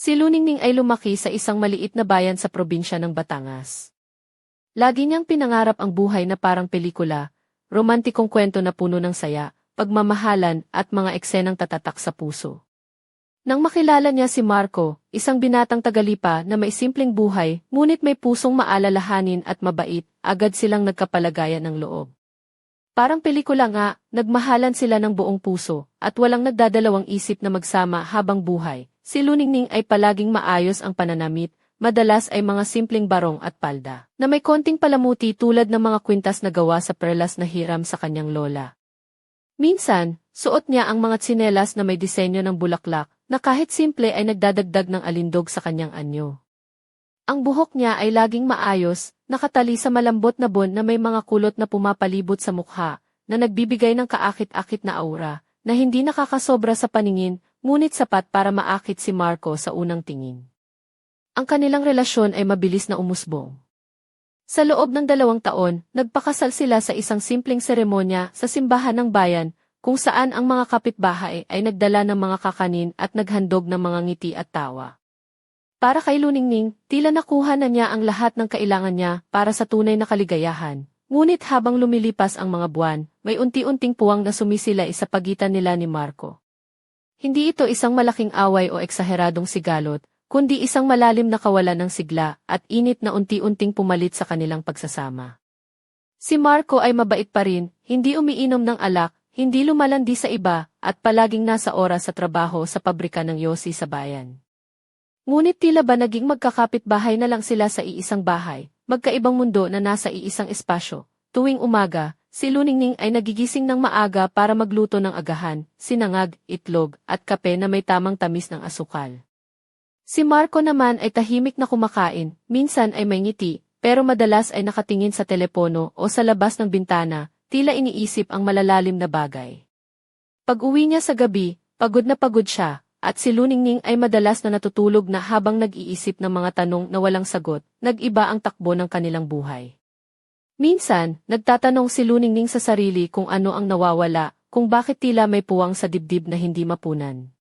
Si Luningning ay lumaki sa isang maliit na bayan sa probinsya ng Batangas. Lagi niyang pinangarap ang buhay na parang pelikula, romantikong kwento na puno ng saya, pagmamahalan at mga eksenang tatatak sa puso. Nang makilala niya si Marco, isang binatang tagalipa na may simpleng buhay, ngunit may pusong maalalahanin at mabait, agad silang nagkapalagayan ng loob. Parang pelikula nga, nagmahalan sila ng buong puso, at walang nagdadalawang isip na magsama habang buhay. Si Luningning ay palaging maayos ang pananamit, madalas ay mga simpleng barong at palda, na may konting palamuti tulad ng mga kwintas na gawa sa perlas na hiram sa kanyang lola. Minsan, suot niya ang mga tsinelas na may disenyo ng bulaklak, na kahit simple ay nagdadagdag ng alindog sa kanyang anyo. Ang buhok niya ay laging maayos, nakatali sa malambot na bon na may mga kulot na pumapalibot sa mukha, na nagbibigay ng kaakit-akit na aura, na hindi nakakasobra sa paningin, ngunit sapat para maakit si Marco sa unang tingin. Ang kanilang relasyon ay mabilis na umusbong. Sa loob ng dalawang taon, nagpakasal sila sa isang simpleng seremonya sa simbahan ng bayan, kung saan ang mga kapitbahay ay nagdala ng mga kakanin at naghandog ng mga ngiti at tawa. Para kay Luningning, tila nakuha na niya ang lahat ng kailangan niya para sa tunay na kaligayahan. Ngunit habang lumilipas ang mga buwan, may unti-unting puwang na sumisilay sa pagitan nila ni Marco. Hindi ito isang malaking away o eksaheradong sigalot, kundi isang malalim na kawalan ng sigla at init na unti-unting pumalit sa kanilang pagsasama. Si Marco ay mabait pa rin, hindi umiinom ng alak, hindi lumalandi sa iba, at palaging nasa oras sa trabaho sa pabrika ng Yossi sa bayan. Ngunit tila ba naging magkakapit-bahay na lang sila sa iisang bahay, magkaibang mundo na nasa iisang espasyo. Tuwing umaga, si Luningning ay nagigising ng maaga para magluto ng agahan, sinangag, itlog, at kape na may tamang tamis ng asukal. Si Marco naman ay tahimik na kumakain, minsan ay may ngiti, pero madalas ay nakatingin sa telepono o sa labas ng bintana, tila iniisip ang malalalim na bagay. Pag-uwi niya sa gabi, pagod na pagod siya, at si Luningning ay madalas na natutulog na habang nag-iisip ng mga tanong na walang sagot, nag-iba ang takbo ng kanilang buhay. Minsan, nagtatanong si Luningning sa sarili kung ano ang nawawala, kung bakit tila may puwang sa dibdib na hindi mapunan.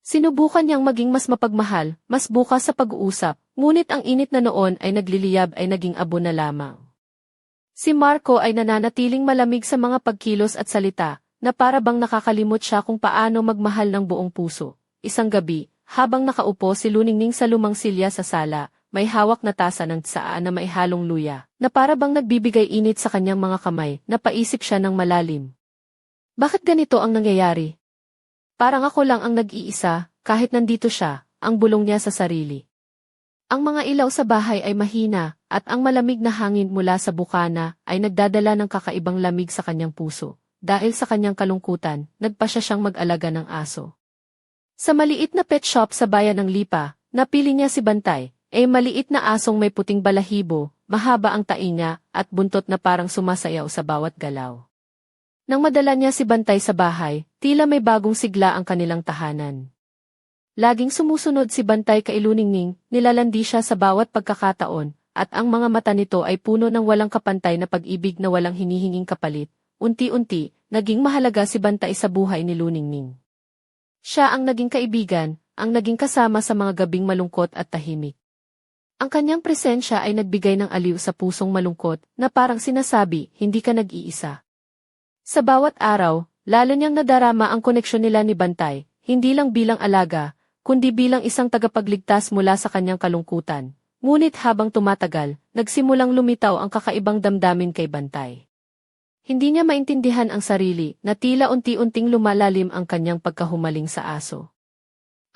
Sinubukan niyang maging mas mapagmahal, mas bukas sa pag-uusap, ngunit ang init na noon ay nagliliyab ay naging abo na lamang. Si Marco ay nananatiling malamig sa mga pagkilos at salita, na para bang nakakalimot siya kung paano magmahal ng buong puso. Isang gabi, habang nakaupo si Luningning sa lumang silya sa sala, may hawak na tasa ng tsaa na may halong luya, na para bang nagbibigay init sa kanyang mga kamay, napaisip siya ng malalim. Bakit ganito ang nangyayari? Parang ako lang ang nag-iisa, kahit nandito siya, ang bulong niya sa sarili. Ang mga ilaw sa bahay ay mahina, at ang malamig na hangin mula sa bukana ay nagdadala ng kakaibang lamig sa kanyang puso. Dahil sa kanyang kalungkutan, nagpa siya siyang mag-alaga ng aso. Sa maliit na pet shop sa bayan ng Lipa, napili niya si Bantay, eh maliit na asong may puting balahibo, mahaba ang tainga, at buntot na parang sumasayaw sa bawat galaw. Nang madala niya si Bantay sa bahay, tila may bagong sigla ang kanilang tahanan. Laging sumusunod si Bantay kay Luningning, nilalandi siya sa bawat pagkakataon, at ang mga mata nito ay puno ng walang kapantay na pag-ibig na walang hinihinging kapalit. Unti-unti, naging mahalaga si Bantay sa buhay ni Luningning. Siya ang naging kaibigan, ang naging kasama sa mga gabing malungkot at tahimik. Ang kanyang presensya ay nagbigay ng aliw sa pusong malungkot na parang sinasabi, hindi ka nag-iisa. Sa bawat araw, lalo niyang nadarama ang koneksyon nila ni Bantay, hindi lang bilang alaga, kundi bilang isang tagapagligtas mula sa kanyang kalungkutan. Ngunit habang tumatagal, nagsimulang lumitaw ang kakaibang damdamin kay Bantay. Hindi niya maintindihan ang sarili na tila unti-unting lumalalim ang kanyang pagkahumaling sa aso.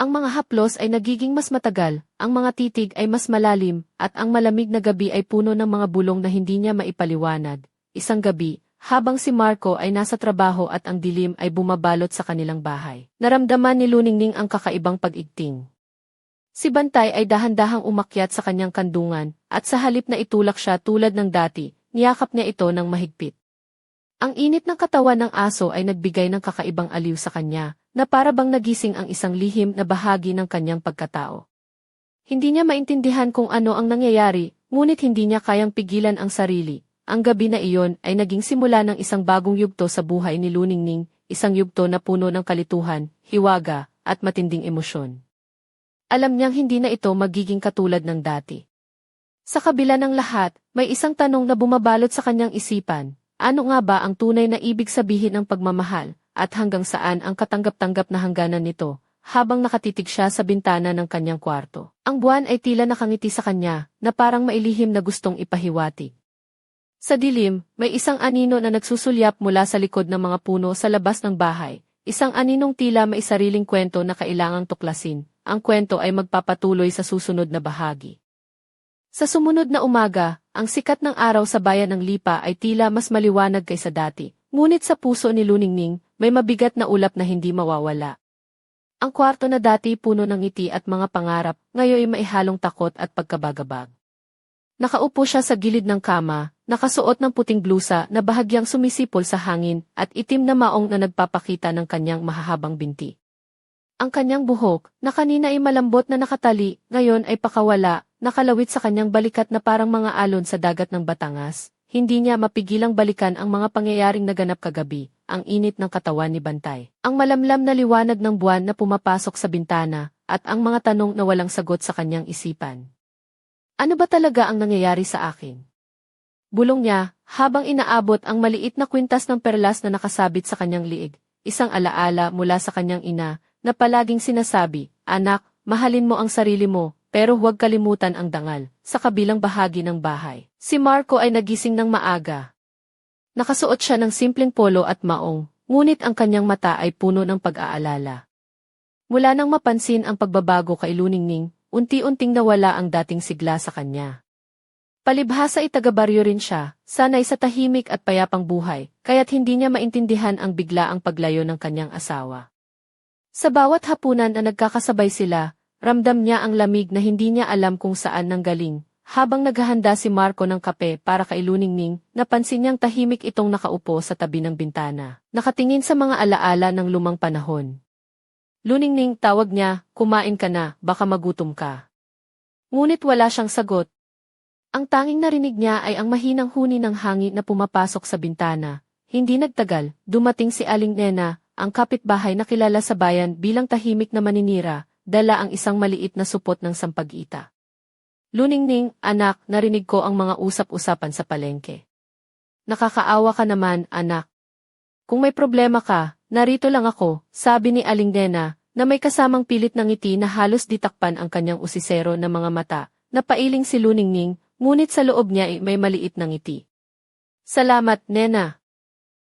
Ang mga haplos ay nagiging mas matagal, ang mga titig ay mas malalim, at ang malamig na gabi ay puno ng mga bulong na hindi niya maipaliwanag. Isang gabi, habang si Marco ay nasa trabaho at ang dilim ay bumabalot sa kanilang bahay. Naramdaman ni Luningning ang kakaibang pag-igting. Si Bantay ay dahan-dahang umakyat sa kanyang kandungan, at sa halip na itulak siya tulad ng dati, niyakap niya ito ng mahigpit. Ang init ng katawan ng aso ay nagbigay ng kakaibang aliw sa kanya, na para bang nagising ang isang lihim na bahagi ng kanyang pagkatao. Hindi niya maintindihan kung ano ang nangyayari, ngunit hindi niya kayang pigilan ang sarili, ang gabi na iyon ay naging simula ng isang bagong yugto sa buhay ni Luningning, isang yugto na puno ng kalituhan, hiwaga, at matinding emosyon. alam niyang hindi na ito magiging katulad ng dati. Sa kabila ng lahat, may isang tanong na bumabalot sa kanyang isipan, ano nga ba ang tunay na ibig sabihin ng pagmamahal, at hanggang saan ang katanggap-tanggap na hangganan nito, habang nakatitig siya sa bintana ng kanyang kwarto. Ang buwan ay tila nakangiti sa kanya, na parang mailihim na gustong ipahiwatig. Sa dilim, may isang anino na nagsusulyap mula sa likod ng mga puno sa labas ng bahay. Isang aninong tila may sariling kwento na kailangang tuklasin. Ang kwento ay magpapatuloy sa susunod na bahagi. Sa sumunod na umaga, ang sikat ng araw sa bayan ng Lipa ay tila mas maliwanag kaysa dati. Ngunit sa puso ni Luningning, may mabigat na ulap na hindi mawawala. Ang kwarto na dati puno ng ngiti at mga pangarap, ngayon ay maihalong takot at pagkabagabag. Nakaupo siya sa gilid ng kama, nakasuot ng puting blusa na bahagyang sumisipol sa hangin at itim na maong na nagpapakita ng kanyang mahahabang binti. Ang kanyang buhok, na kanina ay malambot na nakatali, ngayon ay pakawala, nakalawit sa kanyang balikat na parang mga alon sa dagat ng Batangas. Hindi niya mapigilang balikan ang mga pangyayaring naganap kagabi, ang init ng katawan ni Bantay, ang malamlam na liwanag ng buwan na pumapasok sa bintana, at ang mga tanong na walang sagot sa kanyang isipan. Ano ba talaga ang nangyayari sa akin? Bulong niya, habang inaabot ang maliit na kwintas ng perlas na nakasabit sa kanyang liig, isang alaala mula sa kanyang ina, na palaging sinasabi, Anak, mahalin mo ang sarili mo, pero huwag kalimutan ang dangal, sa kabilang bahagi ng bahay. Si Marco ay nagising ng maaga. Nakasuot siya ng simpleng polo at maong, ngunit ang kanyang mata ay puno ng pag-aalala. Mula nang mapansin ang pagbabago kay Luningning, unti-unting nawala ang dating sigla sa kanya. Palibhasa ay taga-baryo rin siya, sanay sa tahimik at payapang buhay, kaya't hindi niya maintindihan ang biglaang paglayo ng kanyang asawa. Sa bawat hapunan na nagkakasabay sila, ramdam niya ang lamig na hindi niya alam kung saan nanggaling. Habang naghahanda si Marco ng kape para kay Luningning, napansin niyang tahimik itong nakaupo sa tabi ng bintana, nakatingin sa mga alaala ng lumang panahon. Luningning tawag niya, kumain ka na, baka magutom ka. Ngunit wala siyang sagot. Ang tanging narinig niya ay ang mahinang huni ng hangin na pumapasok sa bintana. Hindi nagtagal, dumating si Aling Nena, ang kapitbahay na kilala sa bayan bilang tahimik na maninira, dala ang isang maliit na supot ng sampagita. Luningning, anak, narinig ko ang mga usap-usapan sa palengke. Nakakaawa ka naman, anak. Kung may problema ka, narito lang ako, sabi ni Aling Nena, na may kasamang pilit ng ngiti na halos ditakpan ang kanyang usisero na mga mata, napailing si Luningning, ngunit sa loob niya ay may maliit na ngiti. Salamat, Nena.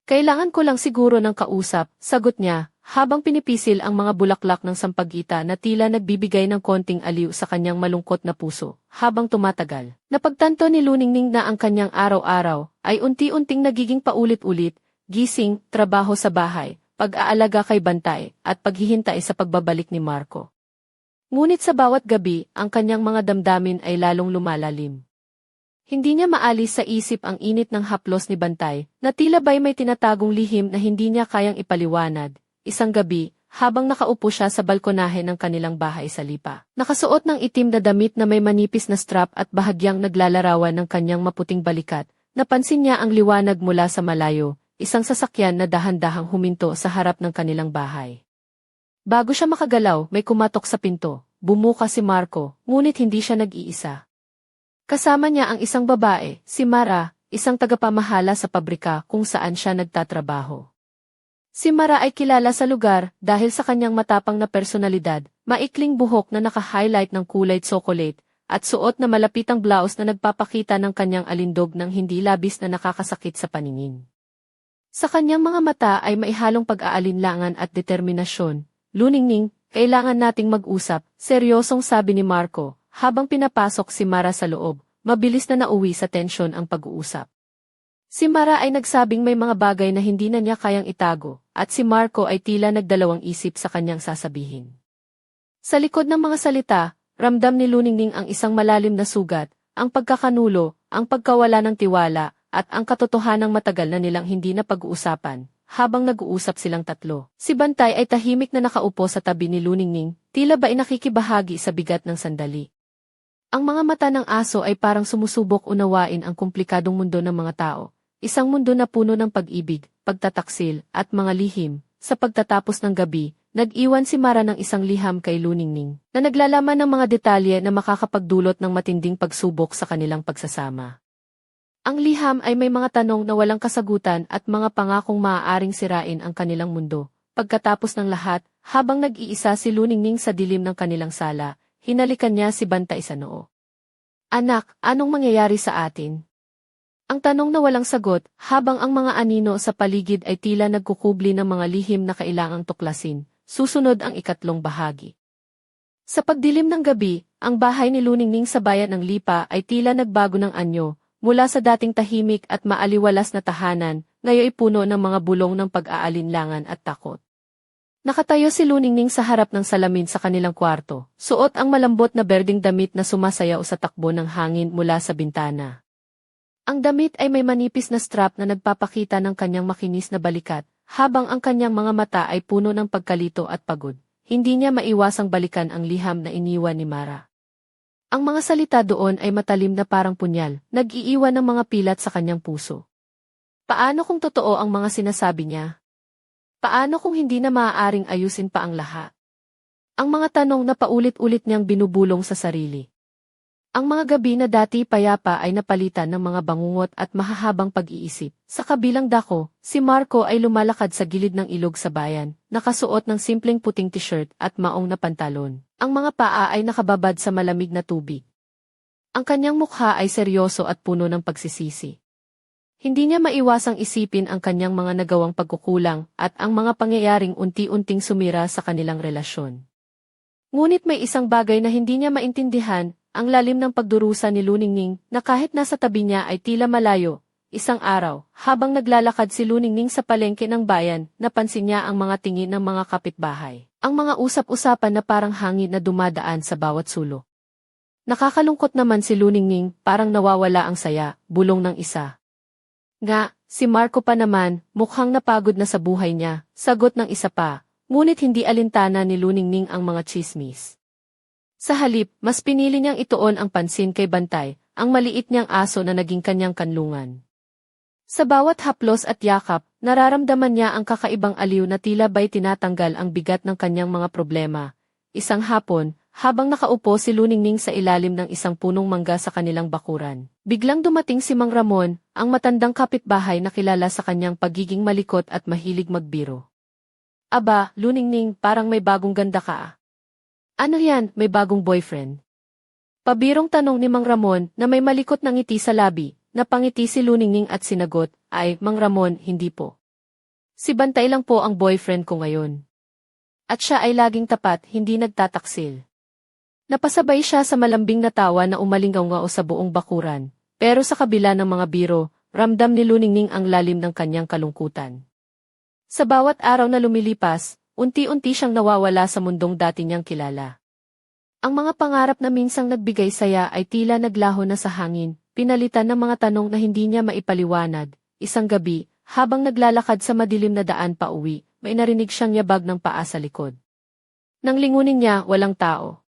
Kailangan ko lang siguro ng kausap, sagot niya, habang pinipisil ang mga bulaklak ng sampagita na tila nagbibigay ng konting aliw sa kanyang malungkot na puso, habang tumatagal. Napagtanto ni Luningning na ang kanyang araw-araw ay unti-unting nagiging paulit-ulit, gising, trabaho sa bahay, pag-aalaga kay Bantay, at paghihintay sa pagbabalik ni Marco. Ngunit sa bawat gabi, ang kanyang mga damdamin ay lalong lumalalim. Hindi niya maalis sa isip ang init ng haplos ni Bantay, na tila ba'y may tinatagong lihim na hindi niya kayang ipaliwanag. Isang gabi, habang nakaupo siya sa balkonahe ng kanilang bahay sa Lipa. Nakasuot ng itim na damit na may manipis na strap at bahagyang naglalarawan ng kanyang maputing balikat, napansin niya ang liwanag mula sa malayo, isang sasakyan na dahan-dahang huminto sa harap ng kanilang bahay. Bago siya makagalaw, may kumatok sa pinto. Bumuka si Marco, ngunit hindi siya nag-iisa. Kasama niya ang isang babae, si Mara, isang tagapamahala sa pabrika kung saan siya nagtatrabaho. Si Mara ay kilala sa lugar dahil sa kanyang matapang na personalidad, maikling buhok na naka-highlight ng kulay chocolate, at suot na malapitang blouse na nagpapakita ng kanyang alindog ng hindi labis na nakakasakit sa paningin. Sa kanyang mga mata ay maihalong pag-aalinlangan at determinasyon. Luningning, kailangan nating mag-usap, seryosong sabi ni Marco, habang pinapasok si Mara sa loob, mabilis na nauwi sa tensyon ang pag-uusap. Si Mara ay nagsabing may mga bagay na hindi na niya kayang itago, at si Marco ay tila nagdalawang isip sa kanyang sasabihin. Sa likod ng mga salita, ramdam ni Luningning ang isang malalim na sugat, ang pagkakanulo, ang pagkawala ng tiwala, at ang katotohanang matagal na nilang hindi na pag-uusapan, habang nag-uusap silang tatlo. Si Bantay ay tahimik na nakaupo sa tabi ni Luningning, tila ba nakikibahagi sa bigat ng sandali. Ang mga mata ng aso ay parang sumusubok unawain ang komplikadong mundo ng mga tao, Isang mundo na puno ng pag-ibig, pagtataksil, at mga lihim, sa pagtatapos ng gabi, nag-iwan si Mara ng isang liham kay Luningning, na naglalaman ng mga detalye na makakapagdulot ng matinding pagsubok sa kanilang pagsasama. Ang liham ay may mga tanong na walang kasagutan at mga pangakong maaaring sirain ang kanilang mundo. Pagkatapos ng lahat, habang nag-iisa si Luningning sa dilim ng kanilang sala, hinalikan niya si Bantay sa noo. Anak, anong mangyayari sa atin? Ang tanong na walang sagot, habang ang mga anino sa paligid ay tila nagkukubli ng mga lihim na kailangang tuklasin, susunod ang ikatlong bahagi. Sa pagdilim ng gabi, ang bahay ni Luningning sa bayan ng Lipa ay tila nagbago ng anyo, mula sa dating tahimik at maaliwalas na tahanan, ngayon puno ng mga bulong ng pag-aalinlangan at takot. Nakatayo si Luningning sa harap ng salamin sa kanilang kwarto, suot ang malambot na berding damit na sumasayaw sa takbo ng hangin mula sa bintana. Ang damit ay may manipis na strap na nagpapakita ng kanyang makinis na balikat, habang ang kanyang mga mata ay puno ng pagkalito at pagod. Hindi niya maiwasang balikan ang liham na iniwan ni Mara. Ang mga salita doon ay matalim na parang punyal, nag-iiwan ng mga pilat sa kanyang puso. Paano kung totoo ang mga sinasabi niya? Paano kung hindi na maaaring ayusin pa ang lahat? Ang mga tanong na paulit-ulit niyang binubulong sa sarili. Ang mga gabi na dati payapa ay napalitan ng mga bangungot at mahahabang pag-iisip. Sa kabilang dako, si Marco ay lumalakad sa gilid ng ilog sa bayan, nakasuot ng simpleng puting t-shirt at maong na pantalon. Ang mga paa ay nakababad sa malamig na tubig. Ang kanyang mukha ay seryoso at puno ng pagsisisi. Hindi niya maiwasang isipin ang kanyang mga nagawang pagkukulang at ang mga pangyayaring unti-unting sumira sa kanilang relasyon. Ngunit may isang bagay na hindi niya maintindihan, ang lalim ng pagdurusa ni Luningning na kahit nasa tabi niya ay tila malayo. Isang araw, habang naglalakad si Luningning sa palengke ng bayan, napansin niya ang mga tingin ng mga kapitbahay. Ang mga usap-usapan na parang hangin na dumadaan sa bawat sulok. Nakakalungkot naman si Luningning, parang nawawala ang saya, bulong ng isa. Nga, si Marco pa naman, mukhang napagod na sa buhay niya, sagot ng isa pa, ngunit hindi alintana ni Luningning ang mga chismis. Sa halip, mas pinili niyang ituon ang pansin kay Bantay, ang maliit niyang aso na naging kanyang kanlungan. Sa bawat haplos at yakap, nararamdaman niya ang kakaibang aliw na tila ba'y tinatanggal ang bigat ng kanyang mga problema. Isang hapon, habang nakaupo si Luningning sa ilalim ng isang punong mangga sa kanilang bakuran. Biglang dumating si Mang Ramon, ang matandang kapitbahay na kilala sa kanyang pagiging malikot at mahilig magbiro. Aba, Luningning, parang may bagong ganda ka ah. Ano yan, may bagong boyfriend? Pabirong tanong ni Mang Ramon na may malikot na ngiti sa labi, napangiti si Luningning at sinagot, ay, Mang Ramon, hindi po. Si Bantay lang po ang boyfriend ko ngayon. At siya ay laging tapat, hindi nagtataksil. Napasabay siya sa malambing na tawa na umalingaw sa buong bakuran, pero sa kabila ng mga biro, ramdam ni Luningning ang lalim ng kanyang kalungkutan. Sa bawat araw na lumilipas, unti-unti siyang nawawala sa mundong dati niyang kilala. Ang mga pangarap na minsang nagbigay saya ay tila naglaho na sa hangin, pinalitan ng mga tanong na hindi niya maipaliwanag. Isang gabi, habang naglalakad sa madilim na daan pa uwi, may narinig siyang yabag ng paa sa likod. Nang lingunin niya, walang tao.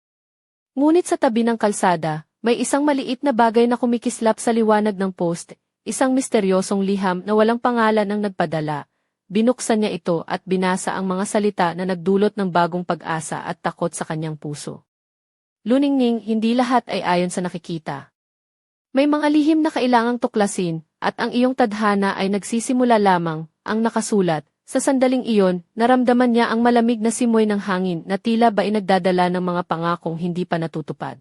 Ngunit sa tabi ng kalsada, may isang maliit na bagay na kumikislap sa liwanag ng post, isang misteryosong liham na walang pangalan ang nagpadala. Binuksan niya ito at binasa ang mga salita na nagdulot ng bagong pag-asa at takot sa kanyang puso. Luningning, hindi lahat ay ayon sa nakikita. May mga lihim na kailangang tuklasin, at ang iyong tadhana ay nagsisimula lamang, ang nakasulat, sa sandaling iyon, naramdaman niya ang malamig na simoy ng hangin na tila ba nagdadala ng mga pangakong hindi pa natutupad.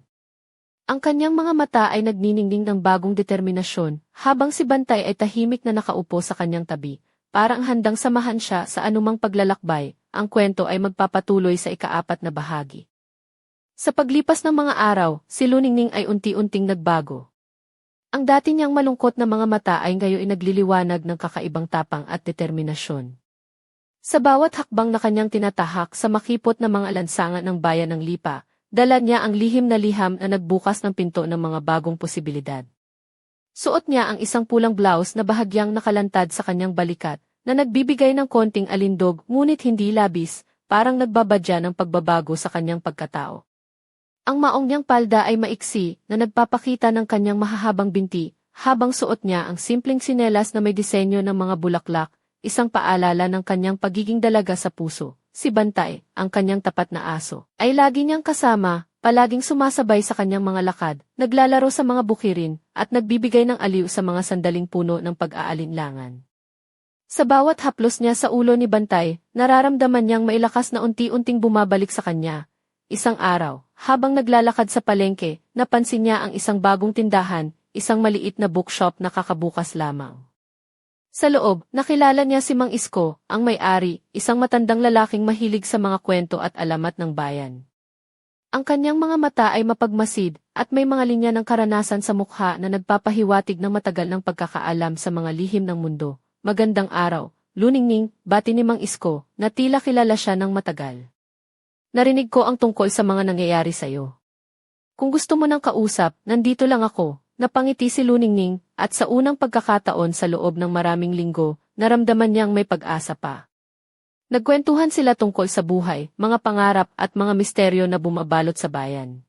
Ang kanyang mga mata ay nagniningning ng bagong determinasyon, habang si Bantay ay tahimik na nakaupo sa kanyang tabi, parang handang samahan siya sa anumang paglalakbay, ang kwento ay magpapatuloy sa ikaapat na bahagi. Sa paglipas ng mga araw, si Luningning ay unti-unting nagbago. Ang dati niyang malungkot na mga mata ay ngayon nagliliwanag ng kakaibang tapang at determinasyon. Sa bawat hakbang na kanyang tinatahak sa makipot na mga lansangan ng bayan ng Lipa, dala niya ang lihim na liham na nagbukas ng pinto ng mga bagong posibilidad. Suot niya ang isang pulang blouse na bahagyang nakalantad sa kanyang balikat, na nagbibigay ng konting alindog ngunit hindi labis, parang nagbabadya ng pagbabago sa kanyang pagkatao. Ang maong niyang palda ay maiksi na nagpapakita ng kanyang mahahabang binti, habang suot niya ang simpleng sinelas na may disenyo ng mga bulaklak, isang paalala ng kanyang pagiging dalaga sa puso. Si Bantay, ang kanyang tapat na aso, ay lagi niyang kasama, palaging sumasabay sa kanyang mga lakad, naglalaro sa mga bukirin, at nagbibigay ng aliw sa mga sandaling puno ng pag-aalinlangan. Sa bawat haplos niya sa ulo ni Bantay, nararamdaman niyang mailakas na unti-unting bumabalik sa kanya. Isang araw, habang naglalakad sa palengke, napansin niya ang isang bagong tindahan, isang maliit na bookshop na kakabukas lamang. Sa loob, nakilala niya si Mang Isko, ang may-ari, isang matandang lalaking mahilig sa mga kwento at alamat ng bayan. Ang kanyang mga mata ay mapagmasid, at may mga linya ng karanasan sa mukha na nagpapahiwatig ng matagal ng pagkakaalam sa mga lihim ng mundo. Magandang araw, luningning, bati ni Mang Isko, na tila kilala siya ng matagal. Narinig ko ang tungkol sa mga nangyayari sa'yo. Kung gusto mo ng kausap, nandito lang ako, Napangiti si Luningning, at sa unang pagkakataon sa loob ng maraming linggo, naramdaman niyang may pag-asa pa. Nagkwentuhan sila tungkol sa buhay, mga pangarap at mga misteryo na bumabalot sa bayan.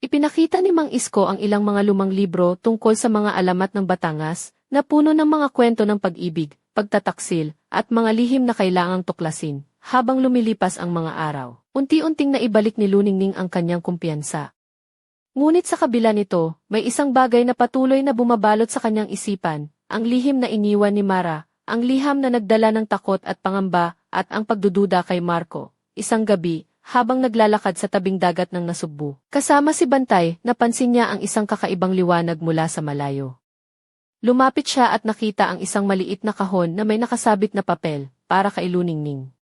Ipinakita ni Mang Isko ang ilang mga lumang libro tungkol sa mga alamat ng Batangas, na puno ng mga kwento ng pag-ibig, pagtataksil, at mga lihim na kailangang tuklasin, habang lumilipas ang mga araw. Unti-unting naibalik ni Luningning ang kanyang kumpiyansa. Ngunit sa kabila nito, may isang bagay na patuloy na bumabalot sa kanyang isipan, ang lihim na iniwan ni Mara, ang liham na nagdala ng takot at pangamba, at ang pagdududa kay Marco. Isang gabi, habang naglalakad sa tabing dagat ng Nasugbu, kasama si Bantay, napansin niya ang isang kakaibang liwanag mula sa malayo. Lumapit siya at nakita ang isang maliit na kahon na may nakasabit na papel, para kay Luningning.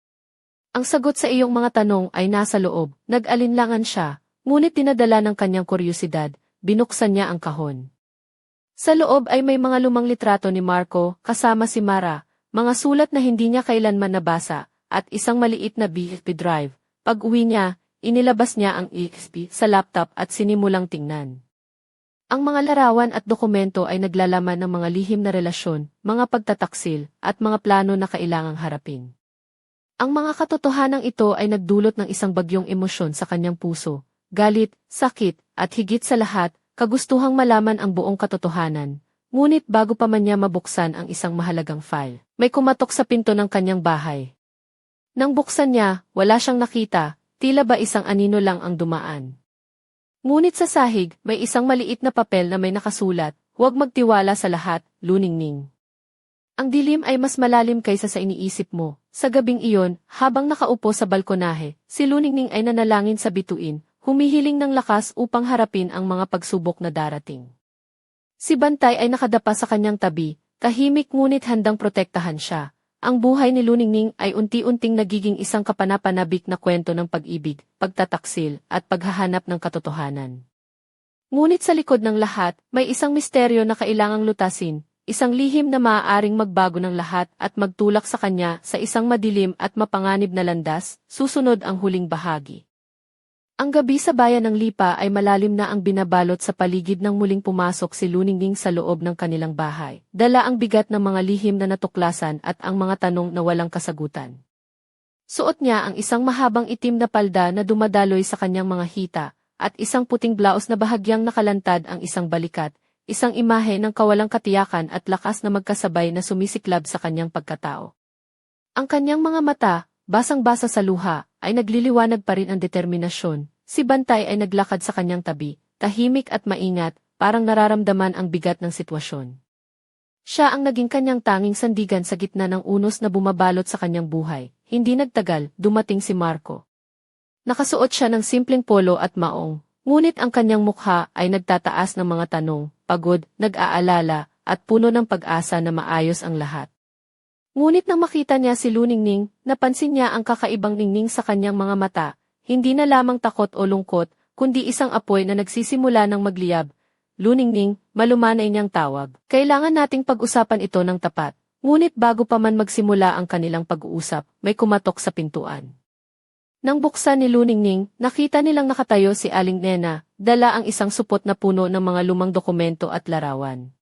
Ang sagot sa iyong mga tanong ay nasa loob, nag-alinlangan siya, Ngunit dinadala ng kanyang kuryusidad, binuksan niya ang kahon. Sa loob ay may mga lumang litrato ni Marco, kasama si Mara, mga sulat na hindi niya kailanman nabasa, at isang maliit na BFP drive. Pag uwi niya, inilabas niya ang EXP sa laptop at sinimulang tingnan. Ang mga larawan at dokumento ay naglalaman ng mga lihim na relasyon, mga pagtataksil, at mga plano na kailangang harapin. Ang mga katotohanan ito ay nagdulot ng isang bagyong emosyon sa kanyang puso, galit, sakit, at higit sa lahat, kagustuhang malaman ang buong katotohanan. Ngunit bago pa man niya mabuksan ang isang mahalagang file, may kumatok sa pinto ng kanyang bahay. Nang buksan niya, wala siyang nakita, tila ba isang anino lang ang dumaan. Ngunit sa sahig, may isang maliit na papel na may nakasulat, huwag magtiwala sa lahat, luningning. Ang dilim ay mas malalim kaysa sa iniisip mo. Sa gabing iyon, habang nakaupo sa balkonahe, si Luningning ay nanalangin sa bituin, humihiling ng lakas upang harapin ang mga pagsubok na darating. Si Bantay ay nakadapa sa kanyang tabi, tahimik ngunit handang protektahan siya. Ang buhay ni Luningning ay unti-unting nagiging isang kapanapanabik na kwento ng pag-ibig, pagtataksil, at paghahanap ng katotohanan. Ngunit sa likod ng lahat, may isang misteryo na kailangang lutasin, isang lihim na maaaring magbago ng lahat at magtulak sa kanya sa isang madilim at mapanganib na landas, susunod ang huling bahagi. Ang gabi sa bayan ng Lipa ay malalim na ang binabalot sa paligid ng muling pumasok si Luningning sa loob ng kanilang bahay. Dala ang bigat ng mga lihim na natuklasan at ang mga tanong na walang kasagutan. Suot niya ang isang mahabang itim na palda na dumadaloy sa kanyang mga hita, at isang puting blouse na bahagyang nakalantad ang isang balikat, isang imahe ng kawalang katiyakan at lakas na magkasabay na sumisiklab sa kanyang pagkatao. Ang kanyang mga mata, basang-basa sa luha, ay nagliliwanag pa rin ang determinasyon. Si Bantay ay naglakad sa kanyang tabi, tahimik at maingat, parang nararamdaman ang bigat ng sitwasyon. Siya ang naging kanyang tanging sandigan sa gitna ng unos na bumabalot sa kanyang buhay. Hindi nagtagal, dumating si Marco. Nakasuot siya ng simpleng polo at maong, ngunit ang kanyang mukha ay nagtataas ng mga tanong, pagod, nag-aalala, at puno ng pag-asa na maayos ang lahat. Ngunit nang makita niya si Luningning, napansin niya ang kakaibang ningning sa kanyang mga mata, hindi na lamang takot o lungkot, kundi isang apoy na nagsisimula ng magliyab. Luningning, malumanay niyang tawag. Kailangan nating pag-usapan ito ng tapat. Ngunit bago pa man magsimula ang kanilang pag-uusap, may kumatok sa pintuan. Nang buksan ni Luningning, nakita nilang nakatayo si Aling Nena, dala ang isang supot na puno ng mga lumang dokumento at larawan.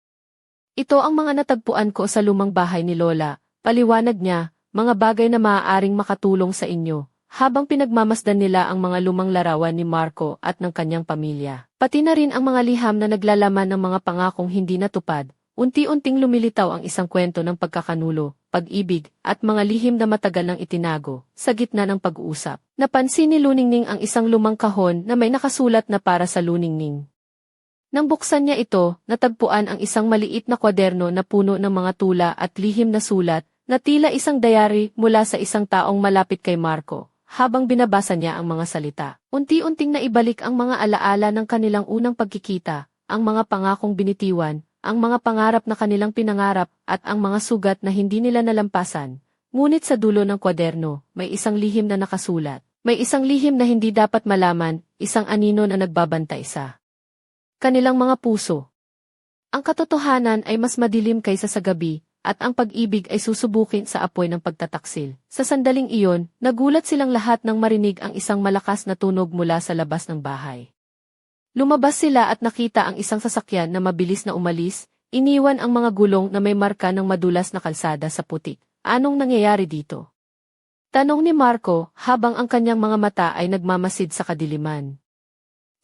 Ito ang mga natagpuan ko sa lumang bahay ni Lola, Paliwanag niya, mga bagay na maaaring makatulong sa inyo, habang pinagmamasdan nila ang mga lumang larawan ni Marco at ng kanyang pamilya. Pati na rin ang mga liham na naglalaman ng mga pangakong hindi natupad, unti-unting lumilitaw ang isang kwento ng pagkakanulo, pag-ibig, at mga lihim na matagal nang itinago, sa gitna ng pag-uusap. Napansin ni Luningning ang isang lumang kahon na may nakasulat na para sa Luningning. Nang buksan niya ito, natagpuan ang isang maliit na kwaderno na puno ng mga tula at lihim na sulat, na tila isang dayari mula sa isang taong malapit kay Marco, habang binabasa niya ang mga salita. Unti-unting naibalik ang mga alaala ng kanilang unang pagkikita, ang mga pangakong binitiwan, ang mga pangarap na kanilang pinangarap, at ang mga sugat na hindi nila nalampasan. Ngunit sa dulo ng kwaderno, may isang lihim na nakasulat. May isang lihim na hindi dapat malaman, isang anino na nagbabantay sa kanilang mga puso. Ang katotohanan ay mas madilim kaysa sa gabi, at ang pag-ibig ay susubukin sa apoy ng pagtataksil. Sa sandaling iyon, nagulat silang lahat nang marinig ang isang malakas na tunog mula sa labas ng bahay. Lumabas sila at nakita ang isang sasakyan na mabilis na umalis, iniwan ang mga gulong na may marka ng madulas na kalsada sa putik. Anong nangyayari dito? Tanong ni Marco habang ang kanyang mga mata ay nagmamasid sa kadiliman.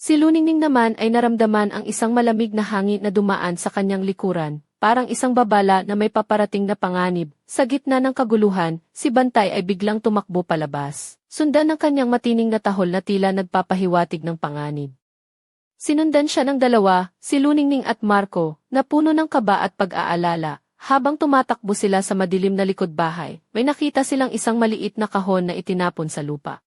Si Luningning naman ay naramdaman ang isang malamig na hangin na dumaan sa kanyang likuran, parang isang babala na may paparating na panganib. Sa gitna ng kaguluhan, si Bantay ay biglang tumakbo palabas. Sundan ng kanyang matining na tahol na tila nagpapahiwatig ng panganib. Sinundan siya ng dalawa, si Luningning at Marco, na puno ng kaba at pag-aalala. Habang tumatakbo sila sa madilim na likod bahay, may nakita silang isang maliit na kahon na itinapon sa lupa.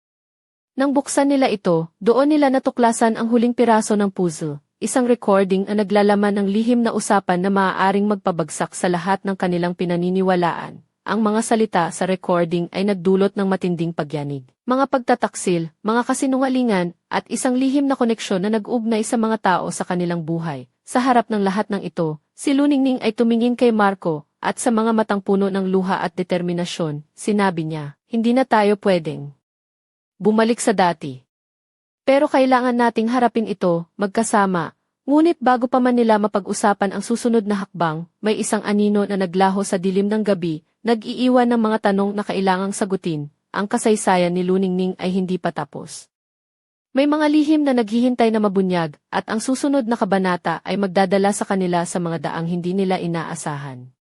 Nang buksan nila ito, doon nila natuklasan ang huling piraso ng puzzle, isang recording na naglalaman ng lihim na usapan na maaaring magpabagsak sa lahat ng kanilang pinaniniwalaan. Ang mga salita sa recording ay nagdulot ng matinding pagyanig. Mga pagtataksil, mga kasinungalingan, at isang lihim na koneksyon na nag-ugnay sa mga tao sa kanilang buhay. Sa harap ng lahat ng ito, si Luningning ay tumingin kay Marco, at sa mga matang puno ng luha at determinasyon, sinabi niya, hindi na tayo pwedeng bumalik sa dati. Pero kailangan nating harapin ito, magkasama. Ngunit bago pa man nila mapag-usapan ang susunod na hakbang, may isang anino na naglaho sa dilim ng gabi, nag-iiwan ng mga tanong na kailangang sagutin. Ang kasaysayan ni Luningning ay hindi pa tapos. May mga lihim na naghihintay na mabunyag, at ang susunod na kabanata ay magdadala sa kanila sa mga daang hindi nila inaasahan.